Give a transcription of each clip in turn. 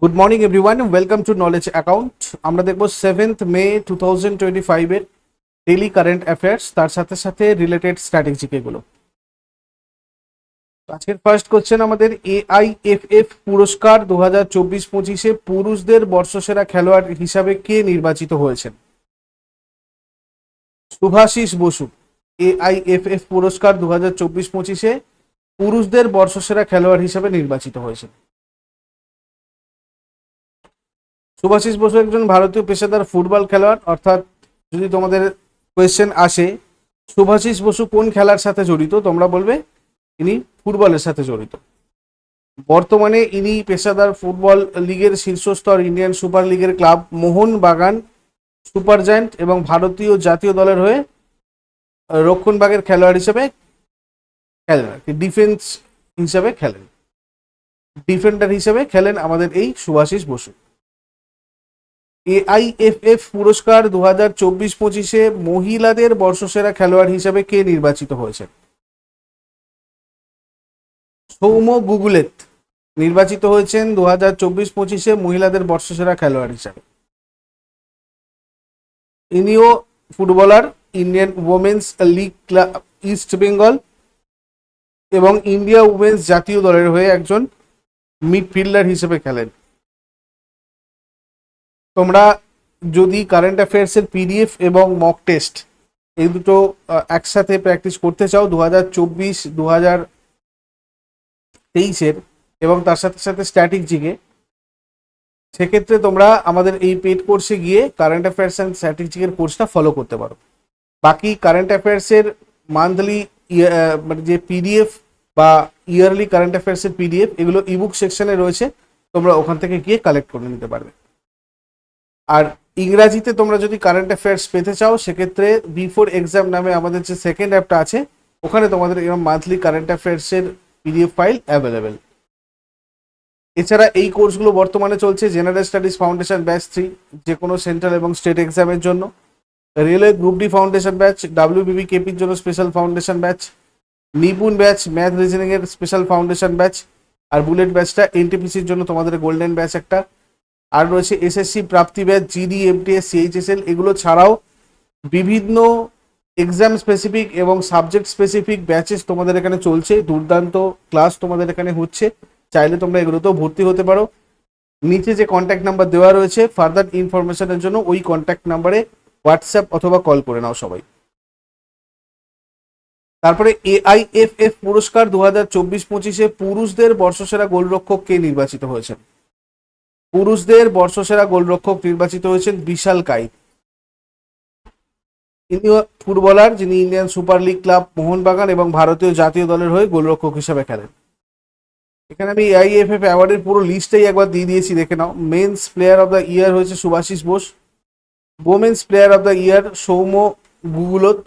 Good morning everyone welcome to knowledge account আমরা দেখব seventh May two thousand twenty ফাইভের daily current affairs তার সাথে সাথে রিলেটেড স্ট্র্যাটেজিক এগুলো। আজকের ফার্স্ট কোশ্চেন আমাদের এআইএফএফ পুরস্কার দু হাজার চব্বিশ পঁচিশে পুরুষদের বর্ষসেরা খেলোয়াড় হিসাবে কে নির্বাচিত হয়েছেন? শুভাশিস বসু এআইএফএফ পুরস্কার দু হাজার চব্বিশ পঁচিশে পুরুষদের বর্ষসেরা খেলোয়াড় হিসাবে নির্বাচিত হয়েছেন। সুভাষিস বসু একজন ভারতীয় পেশাদার ফুটবল খেলোয়াড়। অর্থাৎ যদি তোমাদের কোয়েশ্চেন আসে সুভাষিস বসু কোন খেলার সাথে জড়িত? তোমরা বলবে ইনি ফুটবলের সাথে জড়িত। বর্তমানে ইনি পেশাদার ফুটবল লিগের শীর্ষস্তর ইন্ডিয়ান সুপার লিগের club Mohun Bagan super giant এবং ভারতীয় জাতীয় দলের হয়ে রক্ষণবাগের খেলোয়াড় হিসেবে খেলেন আর কি ডিফেন্স হিসাবে খেলেন। ডিফেন্ডার হিসেবে খেলেন আমাদের এই সুভাষিস বসু। এআইএফএফ পুরস্কার দু হাজার চব্বিশ পঁচিশে মহিলাদের বর্ষসেরা খেলোয়াড় হিসেবে কে নির্বাচিত হয়েছে? সৌম্য গুগুলেত নির্বাচিত হয়েছেন দু হাজার চব্বিশ পঁচিশে মহিলাদের বর্ষসেরা খেলোয়াড় হিসাবে। ইনিও footballer, Indian women's league club, East Bengal এবং ইন্ডিয়া উমেন্স জাতীয় দলের হয়ে একজন মিডফিল্ডার হিসেবে খেলেন। তোমরা যদি কারেন্ট অ্যাফেয়ার্সের পিডিএফ এবং মক টেস্ট এই দুটো একসাথে প্র্যাকটিস করতে চাও দু হাজার চব্বিশ দু হাজার তেইশের এবং তার সাথে সাথে স্ট্যাটিক জিকে সেক্ষেত্রে তোমরা আমাদের এই পেড কোর্সে গিয়ে কারেন্ট অ্যাফেয়ার্স অ্যান্ড স্ট্যাটিক জিকের কোর্সটা ফলো করতে পারো। বাকি কারেন্ট অ্যাফেয়ার্সের মান্থলি মানে যে পিডিএফ বা ইয়ারলি কারেন্ট অ্যাফেয়ার্সের পিডিএফ এগুলো ইবুক সেকশনে রয়েছে, তোমরা ওখান থেকে গিয়ে কালেক্ট করে নিতে পারবে। আর ইংরাজিতে তোমরা যদি কারেন্ট অ্যাফেয়ার্স পেতে চাও, সেক্ষেত্রে বিফোর এক্সাম নামে আমাদের যে সেকেন্ড অ্যাপটা আছে, ওখানে তোমাদের এরকম মান্থলি কারেন্ট অ্যাফেয়ার্সের পিডিএফ ফাইল অ্যাভেলেবেল এছাড়া এই কোর্সগুলো বর্তমানে চলছে general studies foundation batch three যে কোনো সেন্ট্রাল এবং স্টেট এক্সামের জন্য। Railway group D foundation batch WBB কেপির জন্য special foundation batch Nipun batch math reasoning এর স্পেশাল ফাউন্ডেশন ব্যাচ আর বুলেট ব্যাচটা এনটিপিসির জন্য তোমাদের গোল্ডেন ব্যাচ একটা। আর রয়েছে SSC Prapti batch GD FDS CHSL এগুলো ছাড়াও বিভিন্ন এক্সাম স্পেসিফিক এবং সাবজেক্ট স্পেসিফিক ব্যাচেস তোমাদের এখানে চলছে, দুর্দান্ত ক্লাস তোমাদের এখানে হচ্ছে, চাইলে তোমরা এগুলোতেও ভর্তি হতে পারো। নিচে যে কন্ট্যাক্ট নাম্বার দেওয়া রয়েছে ফার্দার ইনফরমেশনের জন্য ওই কন্ট্যাক্ট নাম্বারে হোয়াটসঅ্যাপ অথবা কল করে নাও সবাই। তারপরে এআইএফএফ পুরস্কার দু হাজার চব্বিশ পঁচিশে পুরুষদের বর্ষসেরা গোলরক্ষক কে নির্বাচিত হয়েছেন? পুরুষদের বর্ষসেরা গোলরক্ষক নির্বাচিত হয়েছেন বিশাল কাই। ইনি ফুটবলার যিনি Indian super league club Mohun Bagan এবং ভারতীয় জাতীয় দলের হয়ে গোলরক্ষক হিসেবে খেলেন। এখানে আমি আইএফএফ অ্যাওয়ার্ডের পুরো লিস্টটাই একবার দিয়ে দিয়েছি, দেখে নাও। Men's player of the year হয়েছে Subhasish Bose. Women's player of the year Soumya Guguloth.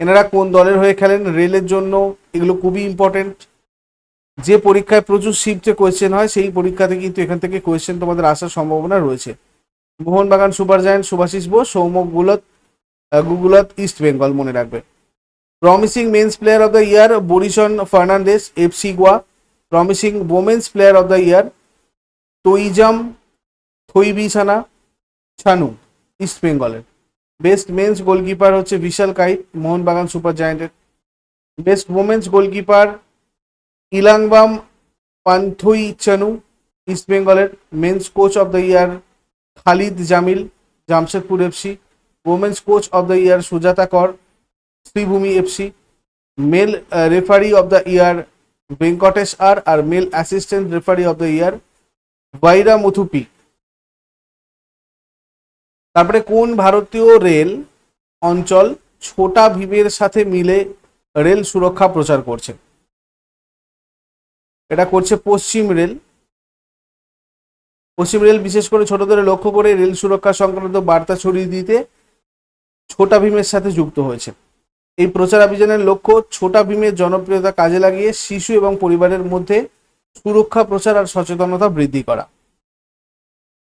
এনারা কোন দলের হয়ে খেলেন? রেলের জন্য। এগুলো খুবই ইম্পর্টেন্ট যে পরীক্ষায় প্রচুর শিফটে কোয়েশ্চেন হয়, সেই পরীক্ষাতে কিন্তু এখান থেকে কোয়েশ্চেন তোমাদের আসার সম্ভাবনা রয়েছে। মোহনবাগান সুপার জায়ান্ট সুভাষিস বোস সৌম্য গুলত গুগুলত, ইস্ট বেঙ্গল মনে রাখবে। Promising men's player of the year Brison Fernandes FC Goa. Promising women's player of the year Toijam Thoibisana, Chanu, East বেঙ্গলের। বেস্ট মেন্স গোলকিপার হচ্ছে Vishal Kaith, Mohun Bagan super জায়ান্টের best women's goalkeeper Elangbam Panthoi Chanu, East বেঙ্গলের men's coach of the year Khalid Jamil, Jamshedpur FC women's coach of the year Sujata Kar, Sribhumi FC, male referee of the year Venkatesh R R male assistant referee of the year বাইরা মুথুপি। তারপরে কোন ভারতীয় rail অঞ্চল ছোটা ভীমের সাথে মিলে rail সুরক্ষা প্রচার করছে? এটা করছে পশ্চিম রেল। পশ্চিম রেল বিশেষ করে ছোটদের লক্ষ্য করে রেল সুরক্ষা সংক্রান্ত বার্তা ছড়িয়ে দিতে ছোটা ভীমের সাথে যুক্ত হয়েছে। এই প্রচার অভিযানের লক্ষ্য ছোটা ভীমের জনপ্রিয়তা কাজে লাগিয়ে শিশু এবং পরিবারের মধ্যে সুরক্ষা প্রচার আর সচেতনতা বৃদ্ধি করা।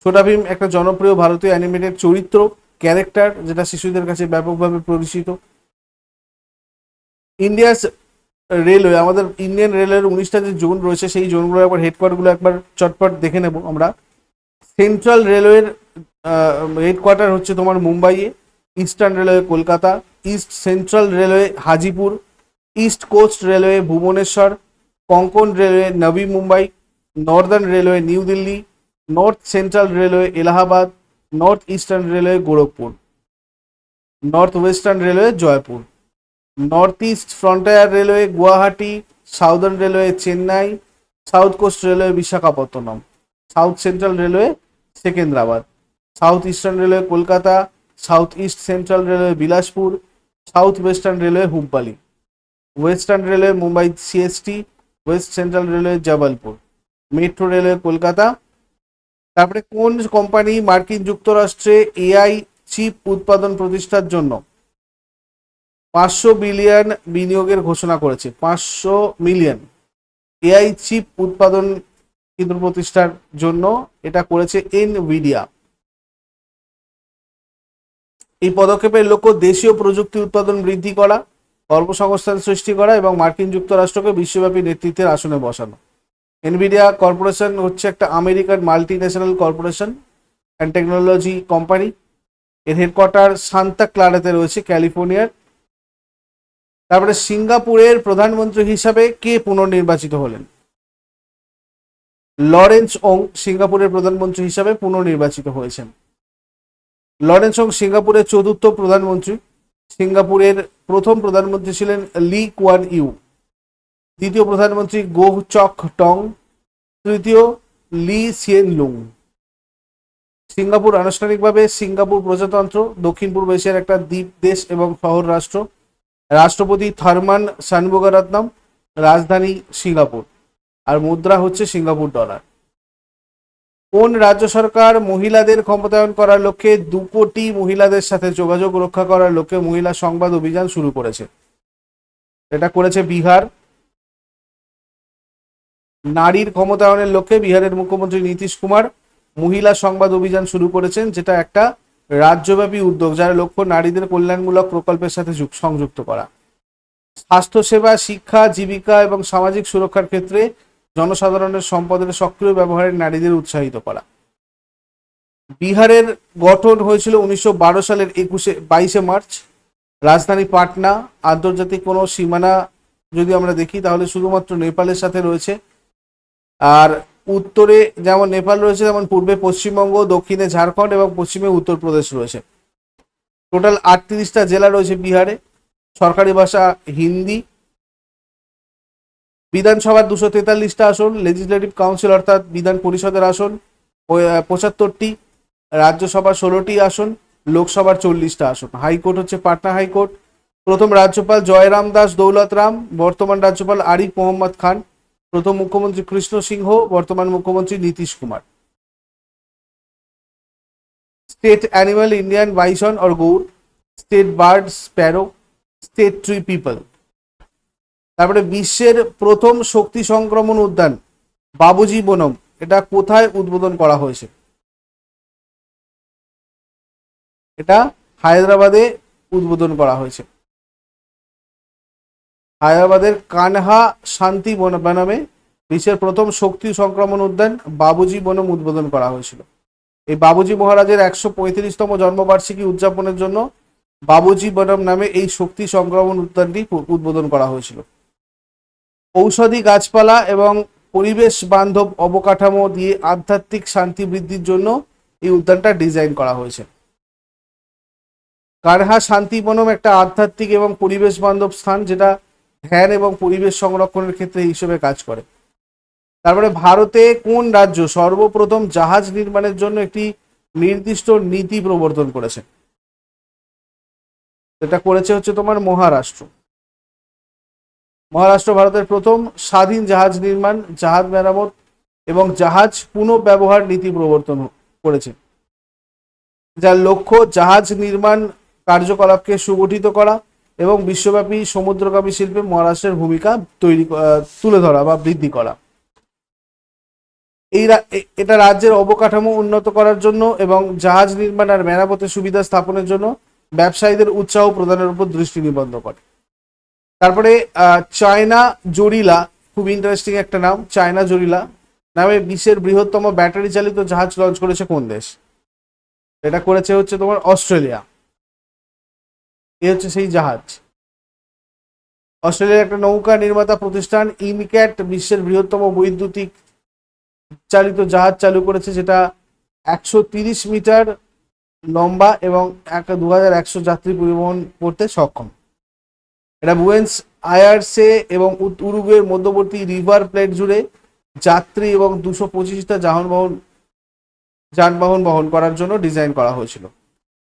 ছোটা ভীম একটা জনপ্রিয় ভারতীয় অ্যানিমেটেড চরিত্র ক্যারেক্টার যেটা শিশুদের কাছে ব্যাপকভাবে পরিচিত। ইন্ডিয়াস রেলওয়ে, আমাদের ইন্ডিয়ান রেলের উনিশটা যে জোন রয়েছে, সেই জোনগুলো একবার হেডকোয়ার্টগুলো একবার চটপট দেখে নেব আমরা। সেন্ট্রাল রেলওয়ের হেডকোয়ার্টার হচ্ছে তোমার মুম্বাইয়ে eastern railway Kolkata east central railway Hajipur east coast railway Bhubaneswar Konkan railway Navi Mumbai northern railway new Delhi north central railway Allahabad north eastern railway Gorakhpur north western railway Jaipur north east frontier railway Guwahati southern railway Chennai south coast railway Visakhapatnam south central railway Secunderabad south eastern railway Kolkata south east central railway Bilaspur south western railway Hubballi western railway Mumbai CST west central railway Jabalpur metro railway Kolkata তারপরে কোন company মার্কিন যুক্তরাষ্ট্রে AI chip উৎপাদন প্রতিষ্ঠার জন্য পাঁচশো billion বিনিয়োগের ঘোষণা করেছে। পাঁচশো মিলিয়ন। এআই চিপ উৎপাদন কেন্দ্র প্রতিষ্ঠার জন্য এটা করেছে এনভিডিয়া। এই পদক্ষেপের লক্ষ্য দেশীয় প্রযুক্তি উৎপাদন বৃদ্ধি করা, কর্মসংস্থান সৃষ্টি করা এবং মার্কিন যুক্তরাষ্ট্রকে বিশ্বব্যাপী নেতৃত্বের আসনে বসানো। এনভিডিয়া কর্পোরেশন হচ্ছে একটা American multi national corporation and technology company. এর হেডকোয়ার্টার সান্তা ক্লারাতে রয়েছে ক্যালিফোর্নিয়ার। তারপরে সিঙ্গাপুরের প্রধানমন্ত্রী হিসাবে কে পুনর্নির্বাচিত হলেন? লরেন্স ওং সিঙ্গাপুরের প্রধানমন্ত্রী হিসাবে পুনর্নির্বাচিত হয়েছেন। লরেন্স ওং সিঙ্গাপুরের চতুর্থ প্রধানমন্ত্রী। সিঙ্গাপুরের প্রথম প্রধানমন্ত্রী ছিলেন লি কুয়ান ইউ। দ্বিতীয় প্রধানমন্ত্রী গোহ চক টং। তৃতীয় লি সিয়েন লুং। সিঙ্গাপুর আনুষ্ঠানিকভাবে সিঙ্গাপুর প্রজাতন্ত্র, দক্ষিণ পূর্ব এশিয়ার একটা দ্বীপ দেশ এবং শহর রাষ্ট্র। রাষ্ট্রপতি থারমান শানবোগারত্নম রাজধানী সিঙ্গাপুর। আর মুদ্রা হচ্ছে সিঙ্গাপুর ডলার। কোন রাজ্য সরকার মহিলাদের ক্ষমতায়ন করার লক্ষ্যে দু কোটি মহিলাদের সাথে যোগাযোগ রক্ষা করার লক্ষ্যে মহিলা সংবাদ অভিযান শুরু করেছে? এটা করেছে বিহার। নারীর ক্ষমতায়নের লক্ষ্যে বিহারের মুখ্যমন্ত্রী নীতিশ কুমার মহিলা সংবাদ অভিযান শুরু করেছেন, যেটা একটা রাজ্যব্যাপী উদ্যোগ যার লক্ষ্য নারীদের কল্যাণমূলক প্রকল্পের সাথে যুক- সংযুক্ত করা। স্বাস্থ্যসেবা, শিক্ষা, জীবিকা এবং সামাজিক সুরক্ষার ক্ষেত্রে জনসাধারণের সম্পদের সক্রিয় ব্যবহারে নারীদের উৎসাহিত করা। বিহারের গঠন হয়েছিল উনিশশো বারো সালের একুশে, বাইশে মার্চ। রাজধানী পাটনা, আন্তর্জাতিক কোনো সীমানা যদি আমরা দেখি, তাহলে শুধুমাত্র নেপালের সাথে রয়েছে। আর উত্তরে যেমন নেপাল রয়েছে, তেমন পূর্বে পশ্চিমবঙ্গ, দক্ষিণে ঝাড়খণ্ড এবং পশ্চিমে উত্তরপ্রদেশ রয়েছে। টোটাল আটত্রিশটা জেলা রয়েছে বিহারে। সরকারি ভাষা হিন্দি। বিধানসভার দুশো তেতাল্লিশটা আসন লেজিসলেটিভ কাউন্সিল অর্থাৎ বিধান পরিষদের আসন পঁচাত্তরটি। রাজ্যসভার ষোলোটি আসন, লোকসভার চল্লিশটা আসন। হাইকোর্ট হচ্ছে পাটনা হাইকোর্ট। প্রথম রাজ্যপাল জয়রাম দাস, দৌলত রাম। বর্তমান রাজ্যপাল আরিফ মোহাম্মদ খান। প্রথম মুখ্যমন্ত্রী কৃষ্ণ সিংহ, বর্তমান মুখ্যমন্ত্রী Nitish Kumar. State animal Indian bison or gaur, state bird sparrow, state tree peepal. তারপরে বিশ্বের প্রথম শক্তি সংক্রমণ উদ্যান, বাবুজি বনম, এটা কোথায় উদ্বোধন করা হয়েছে? এটা হায়দ্রাবাদে উদ্বোধন করা হয়েছে। হায়দ্রাবাদের কানহা শান্তি বন- বনামে বিশ্বের প্রথম শক্তি সংক্রমণ উদ্যান বাবুজি বনম উদ্বোধন করা হয়েছিল। এই বাবুজি মহারাজের একশো পঁয়ত্রিশতম জন্মবার্ষিকী উদযাপনের জন্য বাবুজি বনম নামে এই শক্তি সংক্রমণ উদ্যানটি উদ্বোধন করা হয়েছিল। ঔষধি গাছপালা এবং পরিবেশ বান্ধব অবকাঠামো দিয়ে আধ্যাত্মিক শান্তি বৃদ্ধির জন্য এই উদ্যানটা ডিজাইন করা হয়েছে। কারহা শান্তিবনম একটা আধ্যাত্মিক এবং পরিবেশ বান্ধব স্থান যেটা ধ্যান এবং পরিবেশ সংরক্ষণের ক্ষেত্রে হিসেবে কাজ করে। তারপরে ভারতে কোন রাজ্য সর্বপ্রথম জাহাজ নির্মাণের জন্য একটি নির্দিষ্ট নীতি প্রবর্তন করেছে? এটা করেছে হচ্ছে তোমার মহারাষ্ট্র। মহারাষ্ট্র ভারতের প্রথম স্বাধীন জাহাজ নির্মাণ, জাহাজ মেরামত এবং জাহাজ পুনঃব্যবহার নীতি প্রবর্তন করেছে। যার লক্ষ্য জাহাজ নির্মাণ কার্যকলাপকে সুগঠিত করা এবং বিশ্বব্যাপী সমুদ্রগামী শিল্পে মহারাষ্ট্রের ভূমিকা তৈরি তুলে ধরা বা বৃদ্ধি করা। এই এটা রাজ্যের অবকাঠামো উন্নত করার জন্য এবং জাহাজ নির্মাণ আর মেরামতের সুবিধা স্থাপনের জন্য ব্যবসায়ীদের উৎসাহ প্রদানের উপর দৃষ্টি নিবদ্ধ করে। তারপরে চায়না জরিলা, খুব ইন্টারেস্টিং একটা নাম, চায়না জরিলা নামে বিশ্বের বৃহত্তম ব্যাটারি চালিত জাহাজ লঞ্চ করেছে কোন দেশ? এটা করেছে হচ্ছে তোমার অস্ট্রেলিয়া। এ হচ্ছে সেই জাহাজ। অস্ট্রেলিয়ার একটা নৌকা নির্মাতা প্রতিষ্ঠান ইমিক্যাট বিশ্বের বৃহত্তম বৈদ্যুতিক চালিত জাহাজ চালু করেছে, যেটা একশো তিরিশ মিটার লম্বা এবং এক দু হাজার একশো যাত্রী পরিবহন করতে সক্ষম। এটা বুয়েন্স আয়ারসে এবং উরুগুয়ের মধ্যবর্তী রিভার প্লেট জুড়ে যাত্রী এবং দুশো পঁচিশটা যানবাহন যানবাহন বহন করার জন্য ডিজাইন করা হয়েছিল।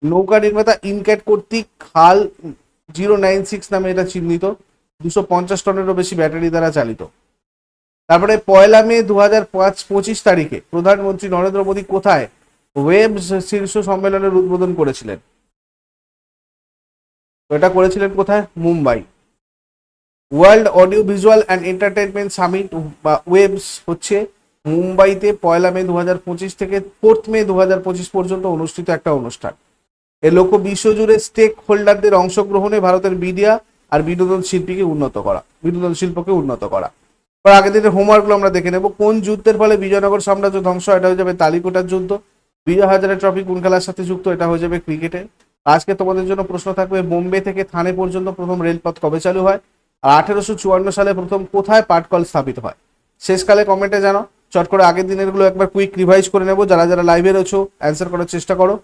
নৌকা নির্মাতা ইনক্যাট কর্তৃক খাল জিরো নাইন সিক্স নামে এটা চিহ্নিত। দুশো পঞ্চাশ টনেরও বেশি ব্যাটারি দ্বারা চালিত। তারপরে পয়লা মে দু হাজার পাঁচ পঁচিশ তারিখে প্রধানমন্ত্রী নরেন্দ্র মোদী কোথায়? ওয়েব শীর্ষ সম্মেলনের উদ্বোধন করেছিলেন। এটা করেছিলেন কোথায়? Mumbai. World audio visual and entertainment summit বা ওয়েবস হচ্ছে মুম্বাইতে পয়লা মে দু হাজার পঁচিশ থেকে ফোর্থ মে দু হাজার পঁচিশ পর্যন্ত অনুষ্ঠিত একটা অনুষ্ঠান। এর লক্ষ্য বিশ্বজুড়ে স্টেক হোল্ডারদের অংশগ্রহণে ভারতের মিডিয়া আর বিনোদন শিল্পীকে উন্নত করা, বিনোদন শিল্পকে উন্নত করা। এবার আগের দিনের হোমওয়ার্কগুলো আমরা দেখে নেব। কোন যুদ্ধের ফলে বিজয়নগর সাম্রাজ্য ধ্বংস, এটা হয়ে যাবে তালিকোটার যুদ্ধ। বিজয় হাজারে ট্রফি কোন খেলার সাথে যুক্ত, এটা হয়ে যাবে ক্রিকেটে আজকে তোমাদের জন্য প্রশ্ন থাকবে, বোম্বে থেকে থানে পর্যন্ত প্রথম রেলপথ কবে চালু হয়? আর আঠেরোশো চুয়ান্ন সালে প্রথম কোথায় পাটকল স্থাপিত হয়? শেষকালে কমেন্টে জানো চট করে আগের দিনেরগুলো একবার কুইক রিভাইজ করে নেব। যারা যারা লাইভে রয়েছো অ্যান্সার করার চেষ্টা করো।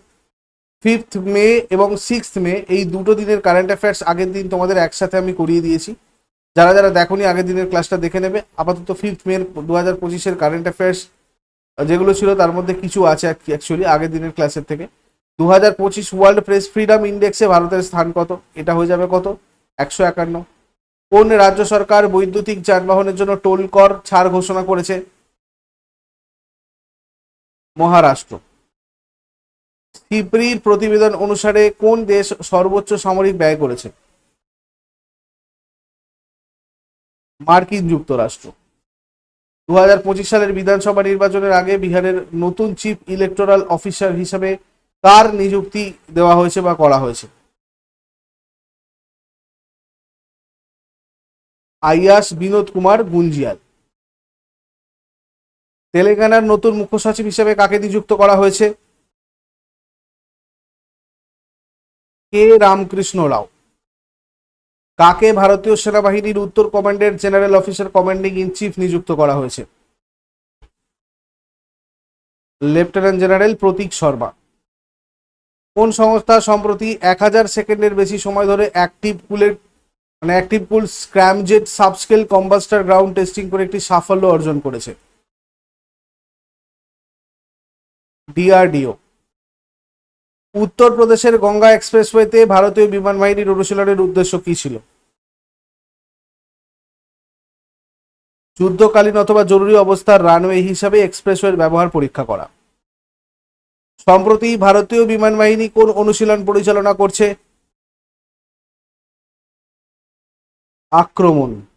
ফিফথ মে এবং সিক্সথ মে, এই দুটো দিনের কারেন্ট অ্যাফেয়ার্স আগের দিন তোমাদের একসাথে আমি করিয়ে দিয়েছি। যারা যারা দেখোনি আগের দিনের ক্লাসটা দেখে নেবে। আপাতত ফিফথ মে দু হাজার পঁচিশের কারেন্ট অ্যাফেয়ার্স যেগুলো ছিল তার মধ্যে কিছু আছে অ্যাকচুয়ালি আগের দিনের ক্লাসের থেকে। দু হাজার পঁচিশ ওয়ার্ল্ড প্রেস ফ্রিডম ইন্ডেক্সে ভারতের স্থান কত? এটা হয়ে যাবে কত? একশো একান্ন। কোন রাজ্য সরকার বৈদ্যুতিক যানবাহনের জন্য টোল কর ছাড় ঘোষণা করেছে? মহারাষ্ট্র। সিপ্রির প্রতিবেদন অনুসারে কোন দেশ সর্বোচ্চ সামরিক ব্যয় করেছে? মার্কিন যুক্তরাষ্ট্র। দু হাজার পঁচিশ সালের বিধানসভা নির্বাচনের আগে বিহারের নতুন চিফ ইলেকটোরাল অফিসার হিসেবে কার নিযুক্তি দেওয়া হয়েছে বা করা হয়েছে? আইয়াস বিনোদ কুমার গুঞ্জিয়াল। তেলেঙ্গানার নতুন মুখ্য সচিব হিসেবে কাকে নিযুক্ত করা হয়েছে? কে রামকৃষ্ণ রাও? কাকে ভারতীয় সেনাবাহিনীর উত্তর কমান্ডের general officer commanding in chief নিযুক্ত করা হয়েছে? Lieutenant general Prateek Sharma. কোন সংস্থা সম্প্রতি এক হাজার সেকেন্ডের বেশি সময় ধরে অ্যাক্টিভ কুলের মানে active cool scramjet subscale combustor ground testing করে একটি সাফল্য অর্জন করেছে? ডিআরডিও। উত্তরপ্রদেশের গঙ্গা এক্সপ্রেসওয়েতে ভারতীয় বিমান বাহিনীর অনুশীলনের উদ্দেশ্য কি ছিল? যুদ্ধকালীন অথবা জরুরি অবস্থার রানওয়ে হিসাবে এক্সপ্রেসওয়ের ব্যবহার পরীক্ষা করা। সম্প্রতি ভারতীয় বিমান বাহিনী কোন অনুশীলন পরিচালনা করছে? আক্রমণ।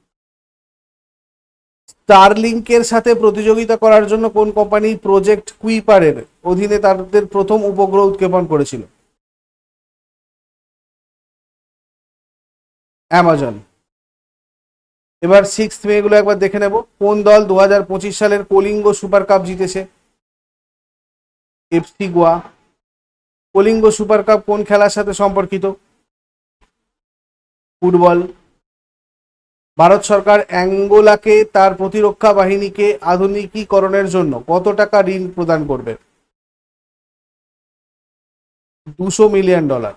স্টারলিংকের সাথে প্রতিযোগিতা করার জন্য কোন কোম্পানি প্রজেক্ট কুইপারের অধীনে তাদের প্রথম উপগ্রহ উৎক্ষেপণ করেছিল? অ্যামাজন এবার সিক্স মে এগুলো একবার দেখে নেব। কোন দল দু হাজার পঁচিশ সালের কলিঙ্গ সুপার কাপ জিতেছে? FC Goa Kalinga super cup কোন খেলার সাথে সম্পর্কিত? ফুটবল ভারত সরকার অ্যাঙ্গোলাকে তার প্রতিরক্ষা বাহিনীকে আধুনিকীকরণের জন্য কত টাকা ঋণ প্রদান করবে? দুশো মিলিয়ন ডলার।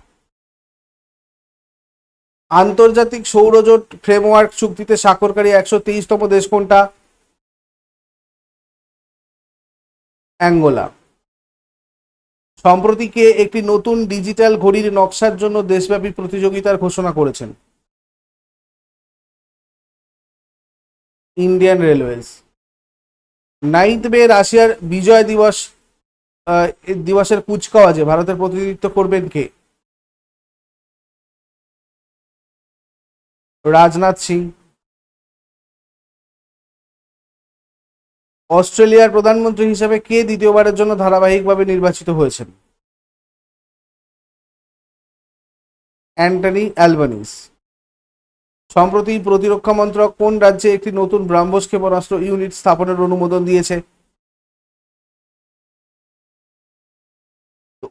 আন্তর্জাতিক সৌরজোট ফ্রেমওয়ার্ক চুক্তিতে স্বাক্ষরকারী একশো তেইশতম দেশ কোনটা? অ্যাঙ্গোলা। সম্প্রতি কে একটি নতুন ডিজিটাল ঘড়ির নকশার জন্য দেশব্যাপী প্রতিযোগিতার ঘোষণা করেছেন। ইন্ডিয়ান রেলওয়েজ নাইন্থ মে রাশিয়ার বিজয় দিবস দিবসের কুচকাওয়াজে ভারতের প্রতিনিধিত্ব করবেন কে? রাজনাথ সিং। অস্ট্রেলিয়ার প্রধানমন্ত্রী হিসেবে কে দ্বিতীয়বারের জন্য ধারাবাহিকভাবে নির্বাচিত হয়েছেন? Anthony Albanese. সম্প্রতি প্রতিরক্ষা মন্ত্রক কোন রাজ্যে একটি নতুন ব্রাহ্মস ক্ষেপণাস্ত্র ইউনিট স্থাপনের অনুমোদন দিয়েছে?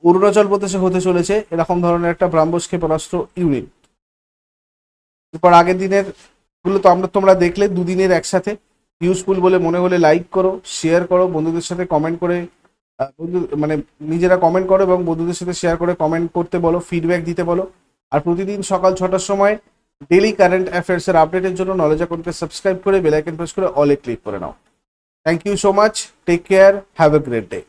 অরুণাচল প্রদেশে হতে চলেছে এরকম ধরনের একটা ব্রাহ্মস ক্ষেপণাস্ত্র ইউনিট। এরপর আগের দিনেরগুলো তো আমরা তোমরা দেখলে, দুদিনের একসাথে। ইউজফুল বলে মনে হলে লাইক করো শেয়ার করো, বন্ধুদের সাথে কমেন্ট করে বন্ধু মানে নিজেরা কমেন্ট করো এবং বন্ধুদের সাথে শেয়ার করে কমেন্ট করতে বলো ফিডব্যাক দিতে বলো। আর প্রতিদিন সকাল ছটার সময় ডেলি কারেন্ট অ্যাফেয়ার্স এর আপডেটের জন্য নলেজ অ্যাকাউন্টকে সাবস্ক্রাইব করে বেল আইকন প্রেস করে অলে ক্লিক করে নাও। Thank you so much take care have a great day